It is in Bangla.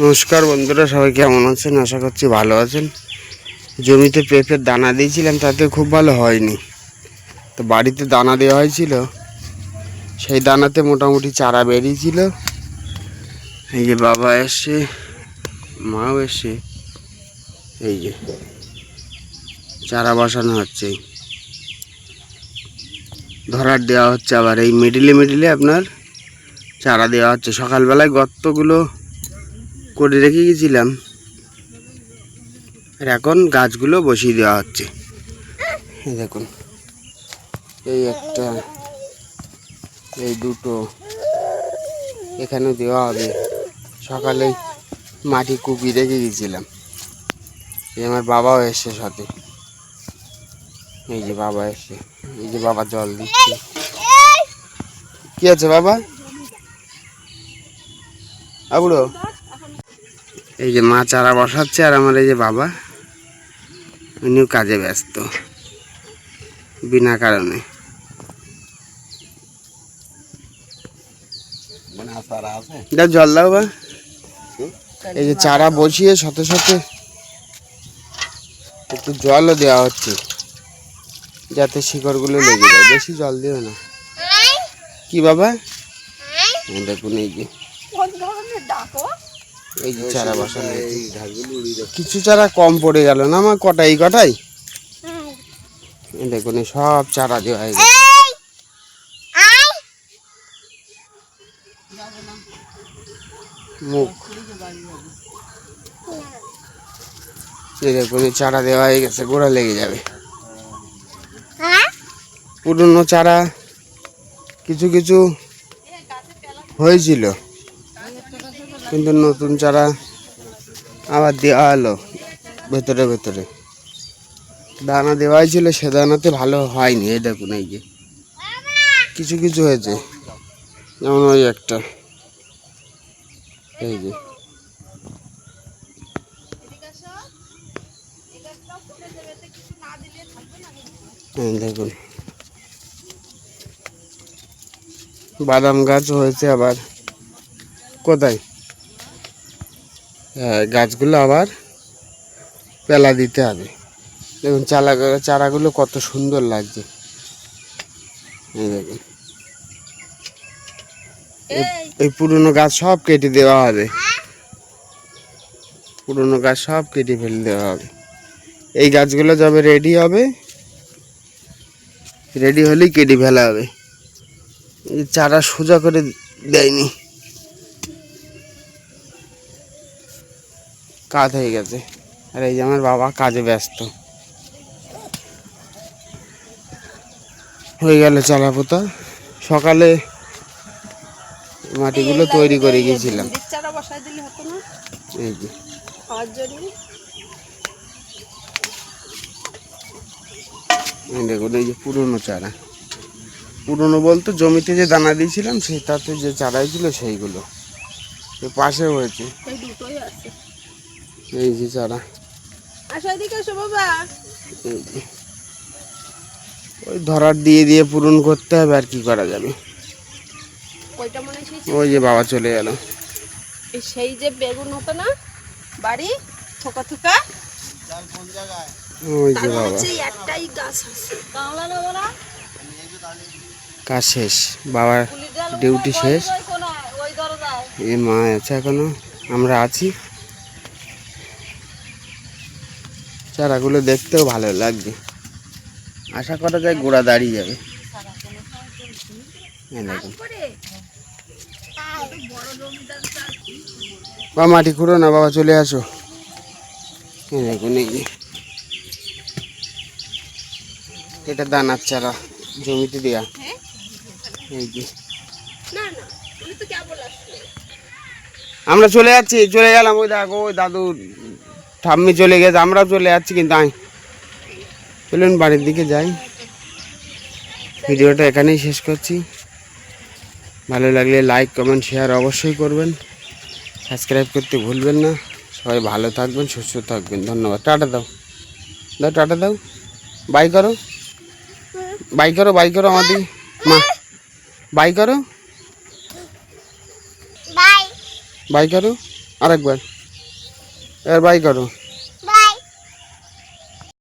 নমস্কার বন্ধুরা, সবাই কেমন আছেন? আশা করছি ভালো আছেন। জমিতে পেঁপের দানা দিয়েছিলাম, তাতে খুব ভালো হয়নি। তো বাড়িতে দানা দেওয়া হয়েছিল। সেই দানাতে মোটামুটি চারা বেরিয়েছিল। এই যে বাবা এসছে, মাও এসছে। এই যে চারা বসানো হচ্ছে। ধরার দেওয়া হচ্ছে আবার, এই মিডিলে মিডিলে আপনার চারা দেওয়া হচ্ছে। সকালবেলায় গর্তগুলো করে রেখে গেছিলাম। আর এখন গাছগুলো বসিয়ে দেওয়া হচ্ছে। এই দেখুন, এই একটা, এই দুটো এখানে দেওয়া হবে। সকালে মাটি কুপি রেখে গেছিলাম। এই আমার বাবাও এসছে সাথে। এই যে বাবা এসছে, এই যে বাবা জল দিচ্ছে। কি আছে বাবা? আবুড়ো? এই যে মা চারা বসাচ্ছে আর আমার এই যে বাবা উনিও কাজে ব্যস্ত বিনা কারণে। দাও জল দাও বা। এই যে চারা বসিয়ে সাথে সাথে একটু জলও দেওয়া হচ্ছে যাতে শিকড়গুলো লেগে যায়। বেশি জল দিও না। কি বাবা? দেখুন এই যে। এই যে চারা বসানো কিছু চারা কম পড়ে গেল না আমার কটা এই কটাই? এই। দেখুন সব চারা দেওয়া হয়ে গেছে। মুখ। দেখুন চারা দেওয়া হয়ে গেছে গোড়া লেগে যাবে। পুরনো চারা কিছু কিছু হয়েছিল। কিন্তু নতুন চারা আবার দেওয়া হলো ভেতরে ভেতরে। দানা দেওয়াই ছিল, সে দানাতে ভালো হয়নি, এই দেখুন এই যে। কিছু কিছু হয়েছে, যেমন ওই একটা। এই যে। দেখুন। বাদাম গাছ হয়েছে আবার। কোথায়? গাছগুলো আবার পেলা দিতে হবে। দেখুন চালা চারাগুলো কত সুন্দর লাগছে। এই দেখুন। এই- এই। পুরনো গাছ সব কেটে দেওয়া হবে। পুরনো গাছ সব কেটে ফেলে দেওয়া হবে। এই গাছগুলো যবে রেডি হবে রেডি হলেই কেটে ফেলা হবে। চারা সোজা করে দেয়নি। কাজ হয়ে গেছে। আর এই যে আমার বাবা কাজে ব্যস্ত। হয়ে গেল চালা পোতা সকালে মাটিগুলো তৈরি করে গিয়েছিলাম এই যে। দেখুন এই যে পুরনো চারা। পুরনো বলতে জমিতে যে দানা দিয়েছিলাম সেই তাতে যে চারাই ছিল সেইগুলো। পাশে হয়েছে। দুটোই আছে। এই যে চারা আসো এদিকে এসো বাবা। ওই ধরার দিয়ে দিয়ে পূরণ করতে হবে আর কি করা যাবে? মনে হয় ওই যে বাবা চলে গেল। এই সেই যে বেগুন হতো না বাড়ি থোকা থোকা। ওই যে বাবা। একটাই গাছ আছে। কামলা না বলা? কাজ শেষ। বাবার ডিউটি শেষ। ওই দরজায়। এই মা আছে এখনও। আমরা আছি। চারাগুলো দেখতেও ভালো লাগছে। আশা করা যায় গোড়া দাঁড়িয়ে যাবে। বা মাটি খুঁড়ো না, বাবা, চলে আসো। এটা দানার চারা, জমিতে দেয়া। এই যে। আমরা চলে যাচ্ছি, চলে গেলাম। ওই দেখো, ওই দাদু ঠাম্মি চলে গেছে আমরাও চলে যাচ্ছি কিন্তু আই। চলুন বাড়ির দিকে যাই। ভিডিওটা এখানেই শেষ করছি। ভালো লাগলে লাইক কমেন্ট শেয়ার অবশ্যই করবেন। সাবস্ক্রাইব করতে ভুলবেন না। সবাই ভালো থাকবেন সুস্থ থাকবেন। ধন্যবাদ। টাটা দাও। দাও টাটা দাও। বাই করো। বাই করো বাই করো আমাদের। মা বাই করো। বাই করো। আরেকবার। এবার বাই করো।